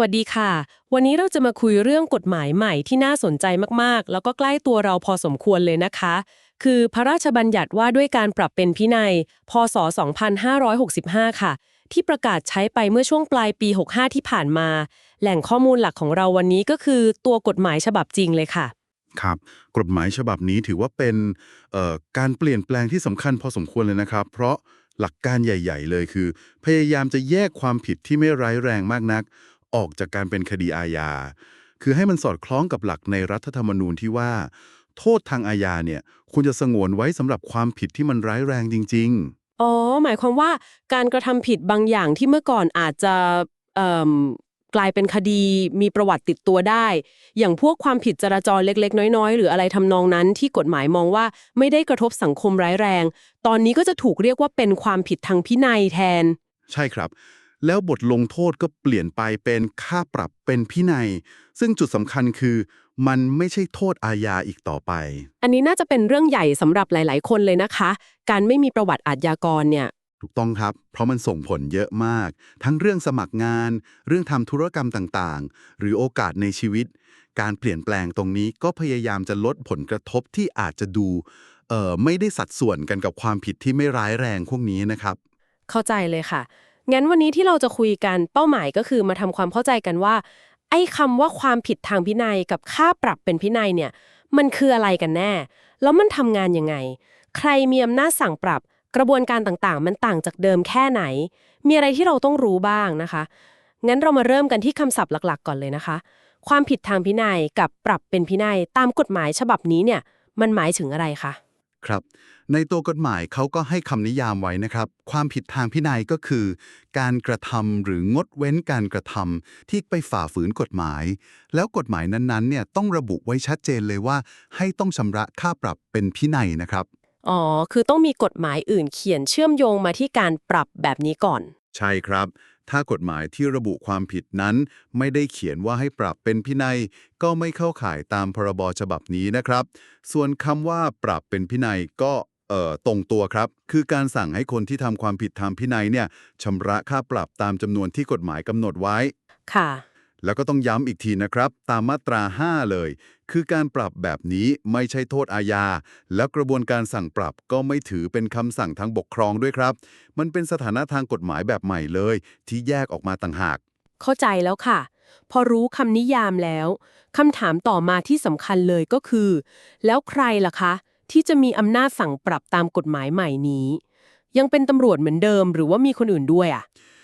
วัสดีค่ะ วันนี้เราจะมาคุยเรื่องกฎหมายใหม่ที่น่าสนใจมากๆ แล้วก็ใกล้ตัวเราพอสมควรเลยนะคะ คือพระราชบัญญัติว่าด้วยการปรับเป็นพินัย พศ 2565 ค่ะ ที่ประกาศใช้ไปเมื่อช่วงปลายปี 65 ที่ผ่านมา แหล่งข้อมูลหลักของเราวันนี้ก็คือตัวกฎหมายฉบับจริงเลยค่ะครับกฎหมายฉบับนี้ถือว่าเป็นการเปลี่ยนแปลงที่สำคัญพอสมควรเลยนะครับ เพราะหลักการใหญ่ ๆ เลยคือ พยายามจะแยกความผิดที่ไม่ร้ายแรงมากนัก ออกจากการเป็นคดีอาญา คือให้มันสอดคล้องกับหลักในรัฐธรรมนูญที่ว่า โทษทางอาญาเนี่ยควรจะสงวนไว้สำหรับความผิดที่มันร้ายแรงจริง ๆ อ๋อ หมายความว่าการกระทำผิดบางอย่างที่เมื่อก่อนอาจจะเอิ่มกลายเป็นคดีมีประวัติติดตัวได้ อย่างพวกความผิดจราจรเล็ก ๆ น้อย ๆ หรืออะไรทำนองนั้นที่กฎหมายมองว่าไม่ได้กระทบสังคมร้ายแรง ตอนนี้ก็จะถูกเรียกว่าเป็นความผิดทางพินัยแทน ใช่ครับ แล้วบทลงโทษก็เปลี่ยนไปเป็นค่าปรับเป็นพินัย ซึ่งจุดสำคัญคือมันไม่ใช่โทษอาญาอีกต่อไป อันนี้น่าจะเป็นเรื่องใหญ่สำหรับหลาย ๆ คนเลยนะคะ การไม่มีประวัติอาชญากรเนี่ยถูกต้องครับ เพราะมันส่งผลเยอะมาก ทั้งเรื่องสมัครงาน เรื่องทำธุรกรรมต่างๆ หรือโอกาสในชีวิต การเปลี่ยนแปลงตรงนี้ก็พยายามจะลดผลกระทบที่อาจจะดูเอ่อไม่ได้สัดส่วนกันกับความผิดที่ไม่ร้ายแรงพวกนี้นะครับ เข้าใจเลยค่ะ งั้นวันนี้ที่เราจะคุยกันเป้าหมายก็คือมาทำความเข้าใจกันว่า ไอ้คำว่าความผิดทางพินัยกับค่าปรับเป็นพินัยเนี่ย มันคืออะไรกันแน่ แล้วมันทำงานยังไง ใครมีอำนาจสั่งปรับ กระบวนการต่างๆ มันต่างจากเดิมแค่ไหน มีอะไรที่เราต้องรู้บ้างนะคะ งั้นเรามาเริ่มกันที่คำศัพท์หลักๆ ก่อนเลยนะคะ ความผิดทางพินัยกับปรับเป็นพินัยตามกฎหมายฉบับนี้เนี่ย มันหมายถึงอะไรคะ ครับ ในตัวกฎหมายเขาก็ให้คำนิยามไว้นะครับ ความผิดทางพินัยก็คือ การกระทำหรืองดเว้นการกระทำที่ไปฝ่าฝืนกฎหมาย แล้วกฎหมายนั้นๆเนี่ยต้องระบุไว้ชัดเจนเลยว่า ให้ต้องชำระค่าปรับเป็นพินัยนะครับ อ๋อ คือต้องมีกฎหมายอื่นเขียนเชื่อมโยงมาที่การปรับแบบนี้ก่อน ใช่ครับ ถ้ากฎหมายที่ระบุความผิดนั้น ไม่ได้เขียนว่าให้ปรับเป็นพินัย ก็ไม่เข้าข่ายตามพรบฉบับนี้นะครับ ส่วนคำว่าปรับเป็นพินัยก็ตรงตัวครับ คือการสั่งให้คนที่ทำความผิดทางพินัยเนี่ยชำระค่าปรับตามจำนวนที่กฎหมายกำหนดไว้ ค่ะ แล้วก็ต้องย้ำอีกทีนะครับ ตามมาตรา 5 เลย คือการปรับแบบนี้ไม่ใช่โทษอาญา แล้วกระบวนการสั่งปรับก็ไม่ถือเป็นคำสั่งทางปกครองด้วยครับ มันเป็นสถานะทางกฎหมายแบบใหม่เลย ที่แยกออกมาต่างหาก เข้าใจแล้วค่ะ พอรู้คำนิยามแล้วคำถามต่อมาที่สำคัญเลยก็คือ แล้วใครล่ะคะ ที่จะมีอำนาจสั่งปรับตามกฎหมายใหม่นี้ ยังเป็นตำรวจเหมือนเดิม หรือว่ามีคนอื่นด้วยอะเอ่อ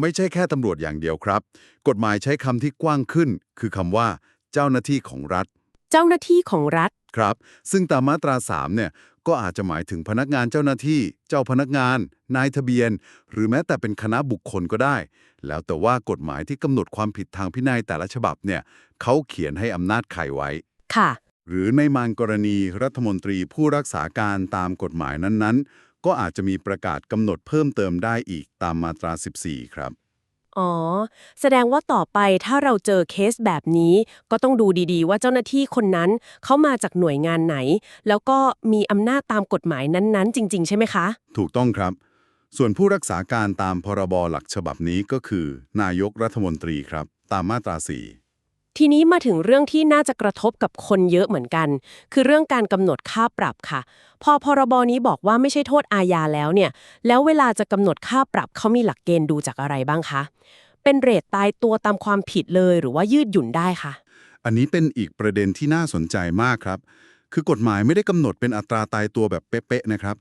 ไม่ใช่แค่ตำรวจอย่างเดียวครับ กฎหมายใช้คำที่กว้างขึ้น คือคำว่า เจ้าหน้าที่ของรัฐ เจ้าหน้าที่ของรัฐครับ ซึ่งตามมาตรา 3 เนี่ย ก็อาจจะหมายถึงพนักงานเจ้าหน้าที่ เจ้าพนักงาน นายทะเบียน หรือแม้แต่เป็นคณะบุคคลก็ได้ แล้วแต่ว่ากฎหมายที่กำหนดความผิดทางพินัยแต่ละฉบับเนี่ยเขาเขียนให้อำนาจใครไว้ ค่ะ หรือในมานกรณีรัฐมนตรีผู้รักษาการตามกฎหมายนั้นๆ ก็อาจจะมีประกาศกำหนดเพิ่มเติมได้อีกตามมาตรา 14 ครับ อ๋อ แสดงว่าต่อไปถ้าเราเจอเคสแบบนี้ ก็ต้องดูดีๆ ว่าเจ้าหน้าที่คนนั้นเขามาจากหน่วยงานไหน แล้วก็มีอำนาจตามกฎหมายนั้นๆ จริง ๆ ใช่ไหมคะ ถูกต้องครับ ส่วนผู้รักษาการตามพรบหลักฉบับนี้ก็คือ นายกรัฐมนตรีครับ ตามมาตรา ทีนี้มาถึงเรื่องที่น่าจะกระทบกับคนเยอะเหมือนกัน คือเรื่องการกำหนดค่าปรับค่ะ พอพรบนี้บอกว่าไม่ใช่โทษอาญาแล้วเนี่ย แล้วเวลาจะกำหนดค่าปรับเขามีหลักเกณฑ์ดูจากอะไรบ้างคะ เป็นเรทตายตัวตามความผิดเลยหรือว่ายืดหยุ่นได้คะอันนี้เป็นอีกประเด็นที่น่าสนใจมากครับ คือกฎหมายไม่ได้กำหนดเป็นอัตราตายตัวแบบเป๊ะๆนะครับ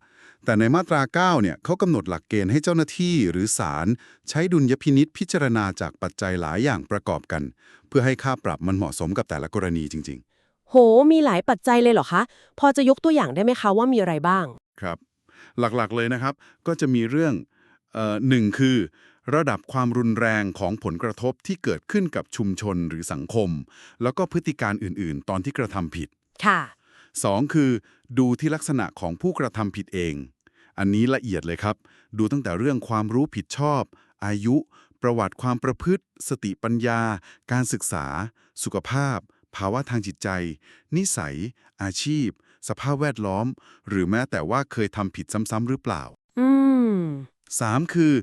แต่ในมาตรา9เนี่ยเขากำหนดหลักเกณฑ์ให้เจ้าหน้าที่หรือศาลใช้ดุลยพินิษพิจารณาจากปัจจัยหลายอย่างประกอบกัน เพื่อให้ค่าปรับมันเหมาะสมกับแต่ละกรณีจริงๆโห มีหลายปัจจัยเลยเหรอคะ พอจะยกตัวอย่างได้ไหมคะว่ามีอะไรบ้างครับ หลักๆเลยนะครับ ก็จะมีเรื่องเอ่อหนึ่งคือ ระดับความรุนแรงของผลกระทบที่เกิดขึ้นกับชุมชนหรือสังคม แล้วก็พฤติการอื่นๆ ตอนที่กระทำผิด ค่ะ2คือดูที่ลักษณะของผู้กระทำผิดเอง อันนี้ละเอียดเลยครับ ดูตั้งแต่เรื่องความรู้ผิดชอบ อายุ ประวัติความประพฤติ สติปัญญา การศึกษา สุขภาพ ภาวะทางจิตใจ นิสัย อาชีพ สภาพแวดล้อม หรือแม้แต่ว่าเคยทำผิดซ้ำๆหรือเปล่า อืม 3. คือ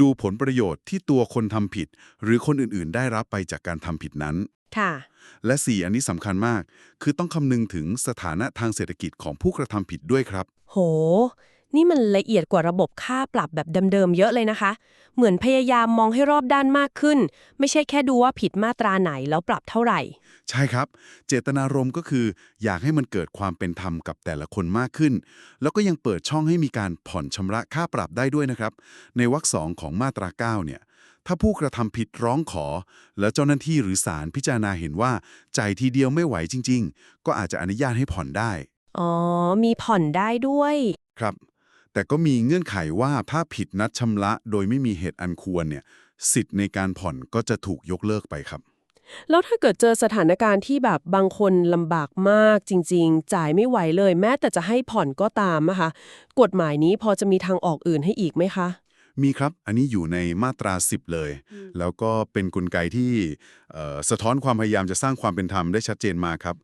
ดูผลประโยชน์ที่ตัวคนทำผิด หรือคนอื่นๆ ได้รับไปจากการทำผิดนั้น ค่ะ และ 4 อันนี้สำคัญมาก คือต้องคำนึงถึงสถานะทางเศรษฐกิจของผู้กระทำผิดด้วยครับ โห นี่มันละเอียดกว่าระบบค่าปรับแบบเดิมๆเยอะเลยนะคะ เหมือนพยายามมองให้รอบด้านมากขึ้น ไม่ใช่แค่ดูว่าผิดมาตราไหนแล้วปรับเท่าไหร่ ใช่ครับ เจตนารมณ์ก็คือ อยากให้มันเกิดความเป็นธรรมกับแต่ละคนมากขึ้น แล้วก็ยังเปิดช่องให้มีการผ่อนชำระค่าปรับได้ด้วยนะครับ ในวรรคสองของมาตรา9เนี่ยถ้าผู้กระทำผิดร้องขอ แล้วเจ้าหน้าที่หรือศาลพิจารณาเห็นว่าใจายทีเดียวไม่ไหวจริง ๆ ก็อาจจะอนุญาตให้ผ่อนได้ อ๋อ มีผ่อนได้ด้วย ครับ แต่ก็มีเงื่อนไขว่าถ้าผิดนัดชำระโดยไม่มีเหตุอันควรเนี่ยสิทธิ์ในการผ่อนก็จะถูกยกเลิกไปครับ แล้วถ้าเกิดเจอสถานการณ์ที่แบบบางคนลำบากมากจริง ๆ จ่ายไม่ไหวเลย แม้แต่จะให้ผ่อนก็ตามนะคะกฎหมายนี้พอจะมีทางออกอื่นให้อีกไหมคะมีครับ อันนี้อยู่ในมาตรา 10 เลย แล้วก็เป็นกลไกที่เอ่อสะท้อนความพยายามจะสร้างความเป็นธรรมได้ชัดเจนมากครับ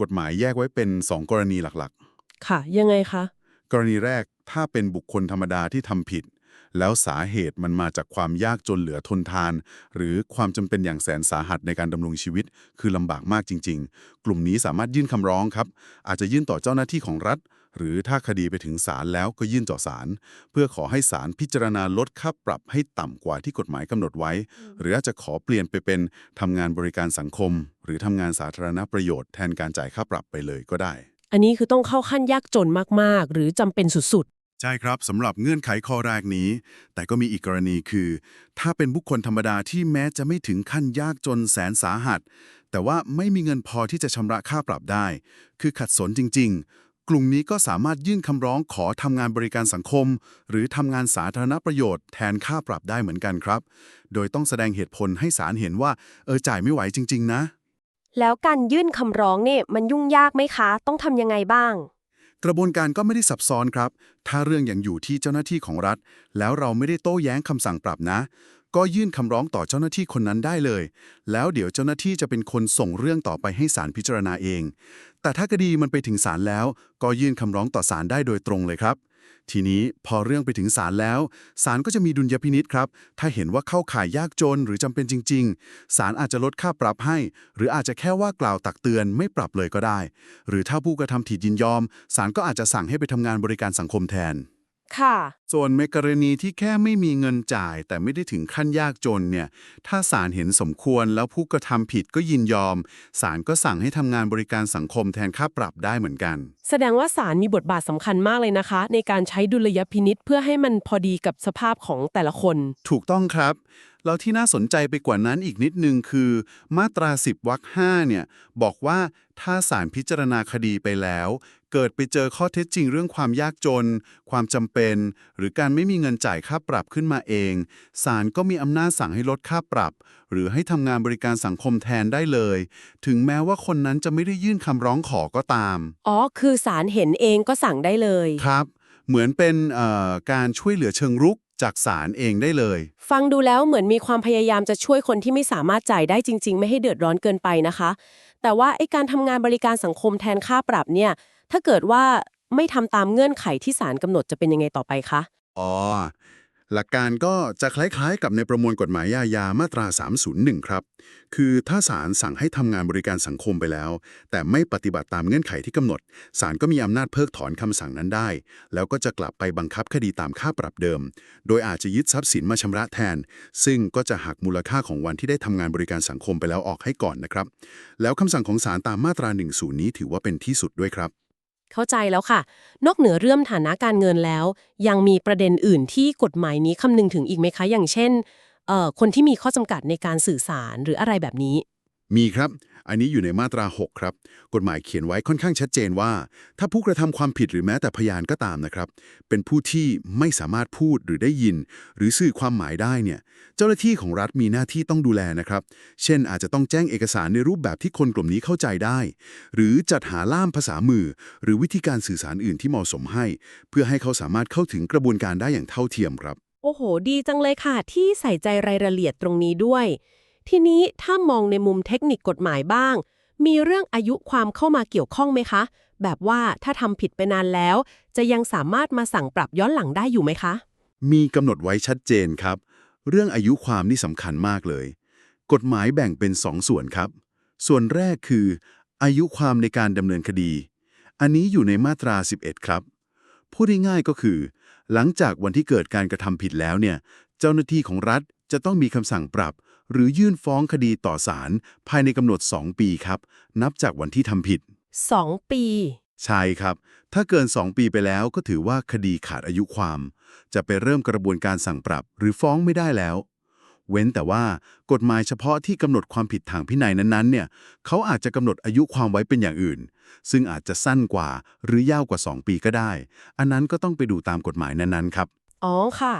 กฎหมายแยกไว้เป็น 2 กรณีหลักค่ะ ยังไงคะๆ กรณีแรกถ้าเป็นบุคคลธรรมดาที่ทำผิด แล้วสาเหตุมันมาจากความยากจนเหลือทนทาน หรือความจำเป็นอย่างแสนสาหัสในการดำรงชีวิต คือลำบากมากจริง ๆ กลุ่มนี้สามารถยื่นคำร้องครับ อาจจะยื่นต่อเจ้าหน้าที่ของรัฐ หรือถ้าคดีไปถึงศาลแล้วก็ยื่นต่อศาลเพื่อขอให้ศาลพิจารณาลดค่าปรับให้ต่ำกว่าที่กฎหมายกำหนดไว้ หรืออาจจะขอเปลี่ยนไปเป็นทำงานบริการสังคม หรือทำงานสาธารณประโยชน์แทนการจ่ายค่าปรับไปเลยก็ได้ อันนี้คือต้องเข้าขั้นยากจนมากๆ หรือจำเป็นสุดใช่ครับสำหรับเงื่อนไขข้อแรกนี้ แต่ก็มีอีกกรณีคือ ถ้าเป็นบุคคลธรรมดาที่แม้จะไม่ถึงขั้นยากจนแสนสาหัส แต่ว่าไม่มีเงินพอที่จะชำระค่าปรับได้ คือขัดสนจริง ๆ กลุ่มนี้ก็สามารถยื่นคำร้องขอทำงานบริการสังคม หรือทำงานสาธารณประโยชน์แทนค่าปรับได้เหมือนกันครับ โดยต้องแสดงเหตุผลให้ศาลเห็นว่า เออจ่ายไม่ไหวจริง ๆ นะ แล้วการยื่นคำร้องเนี่ยมันยุ่งยากไหมคะ ต้องทำยังไงบ้าง กระบวนการก็ไม่ได้ซับซ้อนครับ ถ้าเรื่องอยังอยู่ที่เจ้าหน้าที่ของรัฐ แล้วเราไม่ได้โต้แย้งคำสั่งปรับนะ ก็ยื่นคำร้องต่อเจ้าหน้าที่คนนั้นได้เลย แล้วเดี๋ยวเจ้าหน้าที่จะเป็นคนส่งเรื่องต่อไปให้ศาลพิจารณาเอง แต่ถ้าคดีมันไปถึงศาลแล้ว ก็ยื่นคำร้องต่อศาลได้โดยตรงเลยครับ ทีนี้พอเรื่องไปถึงศาลแล้วศาลก็จะมีดุลยพินิษครับ ถ้าเห็นว่าเข้าข่ายยากจนหรือจำเป็นจริง ๆศาลอาจจะลดค่าปรับให้ หรืออาจจะแค่ว่ากล่าวตักเตือนไม่ปรับเลยก็ได้ หรือถ้าผู้กระทำผิดยินยอมศาลก็อาจจะสั่งให้ไปทำงานบริการสังคมแทน ค่ะส่วนในกรณีที่แค่ไม่มีเงินจ่าย แต่ไม่ได้ถึงขั้นยากจนเนี่ยถ้าศาลเห็นสมควรแล้วผู้กระทำผิดก็ยินยอมศาลก็สั่งให้ทำงานบริการสังคมแทนค่าปรับได้เหมือนกันๆแสดงว่าศาลมีบทบาทสำคัญมากเลยนะคะ ในการใช้ดุลยพินิษเพื่อให้มันพอดีกับสภาพของแต่ละคน ถูกต้องครับ แล้วที่น่าสนใจไปกว่านั้นอีกนิดนึงคือ มาตรา 10วรรค5เนี่ยบอกว่าถ้าศาลพิจารณาคดีไปแล้ว เกิดไปเจอข้อเท็จจริงเรื่องความยากจน ความจำเป็นหรือการไม่มีเงินจ่ายค่าปรับขึ้นมาเองศาลก็มีอำนาจสั่งให้ลดค่าปรับ หรือให้ทำงานบริการสังคมแทนได้เลย ถึงแม้ว่าคนนั้นจะไม่ได้ยื่นคำร้องขอก็ตาม อ๋อ คือศาลเห็นเองก็สั่งได้เลย ครับ เหมือนเป็นเอ่อการช่วยเหลือเชิงรุกจากศาลเองได้เลย ฟังดูแล้วเหมือนมีความพยายามจะช่วยคนที่ไม่สามารถจ่ายได้จริง ๆ ไม่ให้เดือดร้อนเกินไปนะคะ แต่ว่าไอ้การทำงานบริการสังคมแทนค่าปรับเนี่ยถ้าเกิดว่า ไม่ทำตามเงื่อนไขที่ศาลกำหนดจะเป็นยังไงต่อไปคะ อ๋อ หลักการก็จะคล้ายๆ กับในประมวลกฎหมายยายามาตรา 301 ครับ คือถ้าศาลสั่งให้ทำงานบริการสังคมไปแล้ว แต่ไม่ปฏิบัติตามเงื่อนไขที่กำหนดศาลก็มีอำนาจเพิกถอนคำสั่งนั้นได้ แล้วก็จะกลับไปบังคับคดีตามค่าปรับเดิม โดยอาจจะยึดทรัพย์สินมาชำระแทน ซึ่งก็จะหักมูลค่าของวันที่ได้ทำงานบริการสังคมไปแล้วออกให้ก่อนนะครับ แล้วคำสั่งของศาลตามมาตรา 10 นี้ถือว่าเป็นที่สุดด้วยครับ เข้าใจแล้วค่ะ นอกเหนือเรื่องฐานะการเงินแล้ว ยังมีประเด็นอื่นที่กฎหมายนี้คำนึงถึงอีกไหมคะ อย่างเช่นคนที่มีข้อจำกัดในการสื่อสารหรืออะไรแบบนี้ มีครับ อันนี้อยู่ในมาตรา 6 ครับ กฎหมายเขียนไว้ค่อนข้างชัดเจนว่า ถ้าผู้กระทำความผิดหรือแม้แต่พยานก็ตามนะครับ เป็นผู้ที่ไม่สามารถพูดหรือได้ยิน หรือสื่อความหมายได้เนี่ย เจ้าหน้าที่ของรัฐมีหน้าที่ต้องดูแลนะครับ เช่น อาจจะต้องแจ้งเอกสารในรูปแบบที่คนกลุ่มนี้เข้าใจได้ หรือจัดหาล่ามภาษามือ หรือวิธีการสื่อสารอื่นที่เหมาะสมให้ เพื่อให้เขาสามารถเข้าถึงกระบวนการได้อย่างเท่าเทียมครับ โอ้โห ดีจังเลยค่ะที่ใส่ใจรายละเอียดตรงนี้ด้วย ทีนี้ถ้ามองในมุมเทคนิคกฎหมายบ้าง มีเรื่องอายุความเข้ามาเกี่ยวข้องไหมคะ แบบว่าถ้าทำผิดไปนานแล้ว จะยังสามารถมาสั่งปรับย้อนหลังได้อยู่ไหมคะ มีกำหนดไว้ชัดเจนครับ เรื่องอายุความนี่สำคัญมากเลย กฎหมายแบ่งเป็นสองส่วนครับ ส่วนแรกคือ อายุความในการดำเนินคดี อันนี้อยู่ในมาตรา 11 ครับพูดง่ายๆก็คือ หลังจากวันที่เกิดการกระทำผิดแล้วเนี่ย เจ้าหน้าที่ของรัฐจะต้องมีคำสั่งปรับ หรือยื่นฟ้องคดีต่อศาลภายในกำหนด 2 ปีครับ นับจากวันที่ทำผิด 2 ปี ใช่ครับ ถ้าเกิน 2 ปีไปแล้วก็ถือว่าคดีขาดอายุความ จะไปเริ่มกระบวนการสั่งปรับ หรือฟ้องไม่ได้แล้ว เว้นแต่ว่ากฎหมายเฉพาะที่กำหนดความผิดทางพินัยนั้นๆเนี่ยเขาอาจจะกำหนดอายุความไว้เป็นอย่างอื่น ซึ่งอาจจะสั้นกว่าหรือยาวกว่า 2 ปีก็ได้ อันนั้นก็ต้องไปดูตามกฎหมายนั้นๆครับ อ๋อค่ะ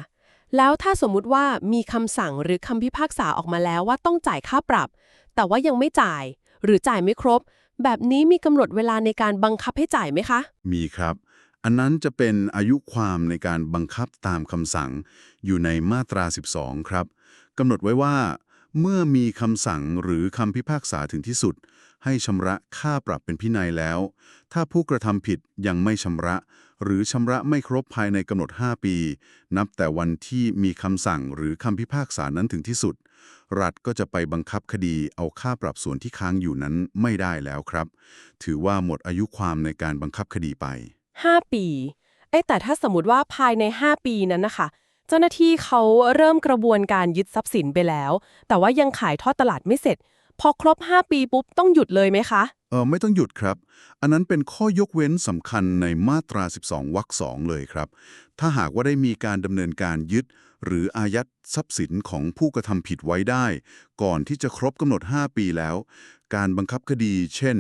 แล้วถ้าสมมุติว่ามีคำสั่งหรือคำพิพากษาออกมาแล้วว่าต้องจ่ายค่าปรับ แต่ว่ายังไม่จ่าย หรือจ่ายไม่ครบ แบบนี้มีกำหนดเวลาในการบังคับให้จ่ายไหมคะ มีครับ อันนั้นจะเป็นอายุความในการบังคับตามคำสั่ง อยู่ในมาตรา 12 ครับกำหนดไว้ว่า เมื่อมีคำสั่งหรือคำพิพากษาถึงที่สุด ให้ชำระค่าปรับเป็นพินัยแล้ว ถ้าผู้กระทำผิดยังไม่ชำระ หรือชำระไม่ครบภายในกำหนด 5 ปี นับแต่วันที่มีคำสั่งหรือคำพิพากษานั้นถึงที่สุด รัฐก็จะไปบังคับคดีเอาค่าปรับส่วนที่ค้างอยู่นั้นไม่ได้แล้วครับ ถือว่าหมดอายุความในการบังคับคดีไป 5 ปีเอ้แต่ถ้าสมมติว่าภายใน 5 ปีนั้นนะคะ เจ้าหน้าที่เขาเริ่มกระบวนการยึดทรัพย์สินไปแล้ว แต่ว่ายังขายทอดตลาดไม่เสร็จ พอครบ 5 ปีปุ๊บต้องหยุดเลยไหมคะเออไม่ต้องหยุดครับ อันนั้นเป็นข้อยกเว้นสำคัญในมาตรา 12วรรคสองเลยครับ ถ้าหากว่าได้มีการดำเนินการยึด หรืออายัดทรัพย์สินของผู้กระทำผิดไว้ได้ ก่อนที่จะครบกำหนด 5 ปีแล้ว การบังคับคดี เช่น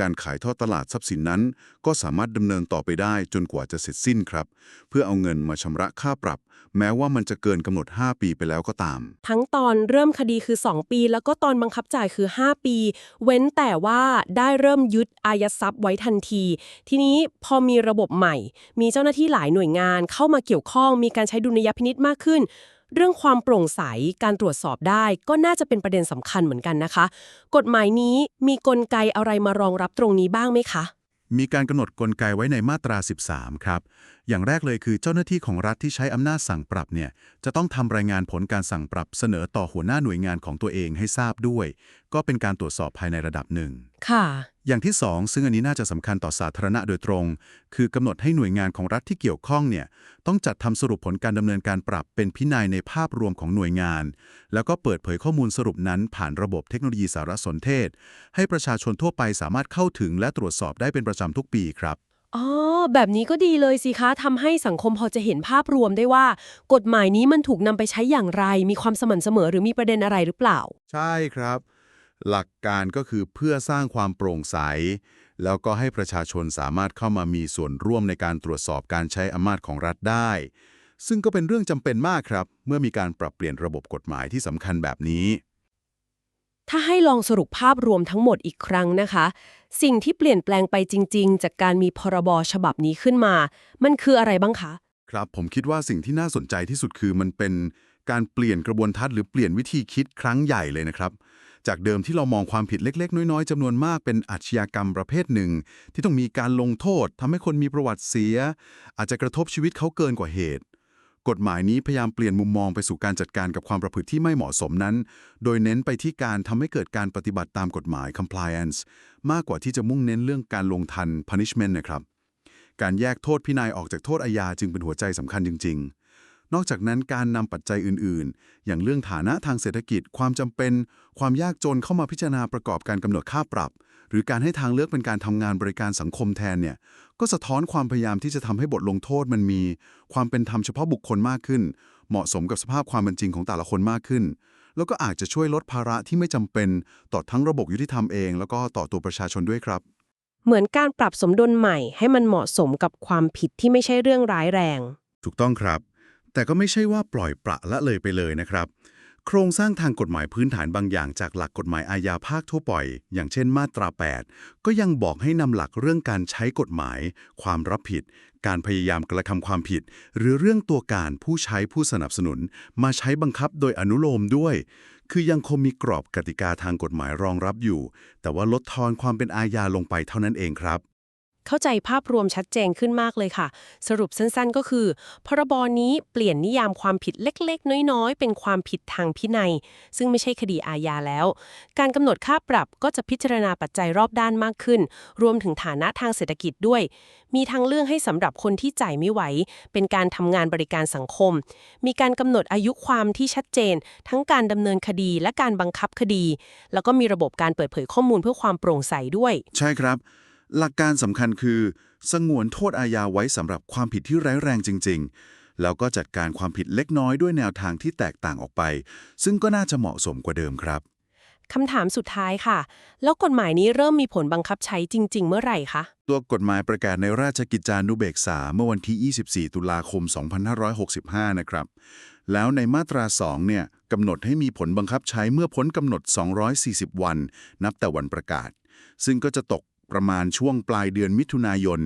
การขายทอดตลาดทรัพย์สินนั้น ก็สามารถดำเนินต่อไปได้จนกว่าจะเสร็จสิ้นครับ เพื่อเอาเงินมาชำระค่าปรับ แม้ว่ามันจะเกินกำหนด 5 ปีไปแล้วก็ตาม ทั้งตอนเริ่มคดีคือ 2 ปี แล้วก็ตอนบังคับจ่ายคือ 5 ปี เว้นแต่ว่าได้ได้เริ่มยึดอายัดทรัพย์ไว้ทันที ทีนี้พอมีระบบใหม่ มีเจ้าหน้าที่หลายหน่วยงานเข้ามาเกี่ยวข้อง มีการใช้ดุลยพินิษมากขึ้น เรื่องความโปร่งใสการตรวจสอบได้ ก็น่าจะเป็นประเด็นสำคัญเหมือนกันนะคะ กฎหมายนี้มีกลไกอะไรมารองรับตรงนี้บ้างไหมคะมีการกำหนดกลไกไว้ในมาตรา 13 ครับ อย่างแรกเลยคือเจ้าหน้าที่ของรัฐที่ใช้อำนาจสั่งปรับเนี่ย จะต้องทำรายงานผลการสั่งปรับเสนอต่อหัวหน้าหน่วยงานของตัวเองให้ทราบด้วยก็เป็นการตรวจสอบภายในระดับหนึ่ง ค่ะ อย่างที่ 2 ซึ่งอันนี้น่าจะสำคัญต่อสาธารณะโดยตรง คือกำหนดให้หน่วยงานของรัฐที่เกี่ยวข้องเนี่ยต้องจัดทำสรุปผลการดำเนินการปรับเป็นพินัยในภาพรวมของหน่วยงาน แล้วก็เปิดเผยข้อมูลสรุปนั้นผ่านระบบเทคโนโลยีสารสนเทศ ให้ประชาชนทั่วไปสามารถเข้าถึงและตรวจสอบได้เป็นประจำทุกปีครับอ๋อ แบบนี้ก็ดีเลยสิคะทำให้สังคมพอจะเห็นภาพรวมได้ว่า กฎหมายนี้มันถูกนำไปใช้อย่างไร มีความสม่ำเสมอหรือมีประเด็นอะไรหรือเปล่า ใช่ครับ หลักการก็คือเพื่อสร้างความโปร่งใส แล้วก็ให้ประชาชนสามารถเข้ามามีส่วนร่วมในการตรวจสอบการใช้อำนาจของรัฐได้ ซึ่งก็เป็นเรื่องจำเป็นมากครับ เมื่อมีการปรับเปลี่ยนระบบกฎหมายที่สำคัญแบบนี้ ถ้าให้ลองสรุปภาพรวมทั้งหมดอีกครั้งนะคะ สิ่งที่เปลี่ยนแปลงไปจริง ๆ จากการมีพรบฉบับนี้ขึ้นมา มันคืออะไรบ้างคะ ครับผมคิดว่าสิ่งที่น่าสนใจที่สุดคือมันเป็นการเปลี่ยนกระบวนทัศน์หรือเปลี่ยนวิธีคิดครั้งใหญ่เลยนะครับ จากเดิมที่เรามองความผิดเล็ก ๆ น้อย ๆจำนวนมากเป็นอาชญากรรมประเภทหนึ่ง ที่ต้องมีการลงโทษทำให้คนมีประวัติเสีย อาจจะกระทบชีวิตเขาเกินกว่าเหตุ กฎหมายนี้พยายามเปลี่ยนมุมมองไปสู่การจัดการกับความประพฤติที่ไม่เหมาะสมนั้น โดยเน้นไปที่การทำให้เกิดการปฏิบัติตามกฎหมาย compliance มากกว่าที่จะมุ่งเน้นเรื่องการลงทัน punishment นะครับ การแยกโทษพินัยออกจากโทษอาญาจึงเป็นหัวใจสำคัญจริง ๆ นอกจากนั้นการนำปัจจัยอื่นๆ อย่างเรื่องฐานะทางเศรษฐกิจ ความจำเป็น ความยากจนเข้ามาพิจารณาประกอบการกำหนดค่าปรับ หรือการให้ทางเลือกเป็นการทำงานบริการสังคมแทนเนี่ยก็สะท้อนความพยายามที่จะทำให้บทลงโทษมันมี ความเป็นธรรมเฉพาะบุคคลมากขึ้น เหมาะสมกับสภาพความเป็นจริงของแต่ละคนมากขึ้น แล้วก็อาจจะช่วยลดภาระที่ไม่จำเป็นต่อทั้งระบบยุติธรรมเอง แล้วก็ต่อตัวประชาชนด้วยครับเหมือนการปรับสมดุลใหม่ให้มันเหมาะสมกับความผิดที่ไม่ใช่เรื่องร้ายแรง ถูกต้องครับ แต่ก็ไม่ใช่ว่าปล่อยปละละเลยไปเลยนะครับ โครงสร้างทางกฎหมายพื้นฐานบางอย่างจากหลักกฎหมายอาญาภาคทั่วไปอย่างเช่นมาตรา 8 ก็ยังบอกให้นำหลักเรื่องการใช้กฎหมาย ความรับผิด การพยายามกระทำความผิด หรือเรื่องตัวการผู้ใช้ผู้สนับสนุน มาใช้บังคับโดยอนุโลมด้วย คือยังคงมีกรอบกติกาทางกฎหมายรองรับอยู่ แต่ว่าลดทอนความเป็นอาญาลงไปเท่านั้นเองครับ เข้าใจภาพรวมชัดเจนขึ้นมากเลยค่ะ สรุปสั้นๆก็คือ พรบนี้เปลี่ยนนิยามความผิดเล็กๆ น้อยๆ เป็นความผิดทางพินัย ซึ่งไม่ใช่คดีอาญาแล้ว การกำหนดค่าปรับก็จะพิจารณาปัจจัยรอบด้านมากขึ้น รวมถึงฐานะทางเศรษฐกิจด้วย มีทางเลือกให้สำหรับคนที่จ่ายไม่ไหว เป็นการทำงานบริการสังคม มีการกำหนดอายุความที่ชัดเจน ทั้งการดำเนินคดีและการบังคับคดี แล้วก็มีระบบการเปิดเผยข้อมูลเพื่อความโปร่งใสด้วย ใช่ครับ หลักการสำคัญคือ สงวนโทษอาญาไว้สำหรับความผิดที่ร้ายแรงจริง ๆ แล้วก็จัดการความผิดเล็กน้อยด้วยแนวทางที่แตกต่างออกไป ซึ่งก็น่าจะเหมาะสมกว่าเดิมครับคำถามสุดท้ายค่ะ แล้วกฎหมายนี้เริ่มมีผลบังคับใช้จริง ๆ เมื่อไหร่คะ ตัวกฎหมายประกาศในราชกิจจานุเบกษา เมื่อวันที่ 24 ตุลาคม 2565 นะครับ แล้วในมาตรา 2 เนี่ยกำหนดให้มีผลบังคับใช้เมื่อพ้นกำหนด 240 วัน นับแต่วันประกาศ ซึ่งก็จะตก ประมาณช่วงปลายเดือนมิถุนายน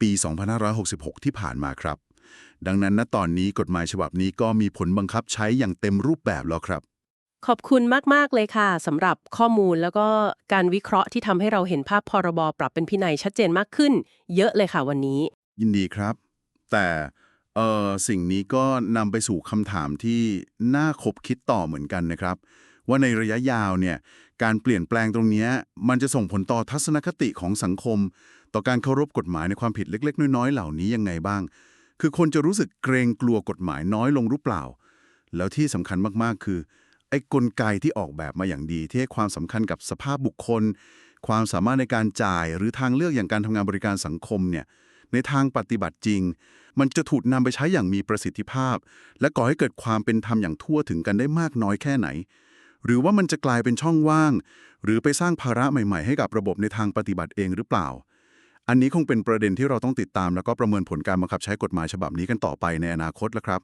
ปี 2566 ที่ผ่านมาครับ ดังนั้นณตอนนี้กฎหมายฉบับนี้ก็มีผลบังคับใช้อย่างเต็มรูปแบบแล้วครับ ขอบคุณมาก ๆ เลยค่ะสำหรับข้อมูลแล้วก็การวิเคราะห์ที่ทำให้เราเห็นภาพพรบปรับเป็นพินัยชัดเจนมากขึ้น เยอะเลยค่ะวันนี้ ยินดีครับ แต่เออสิ่งนี้ก็นำไปสู่คำถามที่น่าคบคิดต่อเหมือนกันนะครับ ว่าในระยะยาวเนี่ยการเปลี่ยนแปลงตรงนี้มันจะส่งผลต่อทัศนคติของสังคม ต่อการเคารพกฎหมายในความผิดเล็ก ๆ น้อยๆเหล่านี้ยังไงบ้าง คือคนจะรู้สึกเกรงกลัวกฎหมายน้อยลงหรือเปล่า แล้วที่สำคัญมากๆ คือไอ้กลไกที่ออกแบบมาอย่างดี ที่ให้ความสำคัญกับสภาพบุคคล ความสามารถในการจ่าย หรือทางเลือกอย่างการทำงานบริการสังคมเนี่ยในทางปฏิบัติจริง มันจะถูกนำไปใช้อย่างมีประสิทธิภาพ และก่อให้เกิดความเป็นธรรมอย่างทั่วถึงกันได้มากน้อยแค่ไหน หรือว่ามันจะกลายเป็นช่องว่าง หรือไปสร้างภาระใหม่ ๆ ให้กับระบบในทางปฏิบัติเองหรือเปล่า อันนี้คงเป็นประเด็นที่เราต้องติดตาม แล้วก็ประเมินผลการบังคับใช้กฎหมายฉบับนี้กันต่อไปในอนาคตแล้วครับ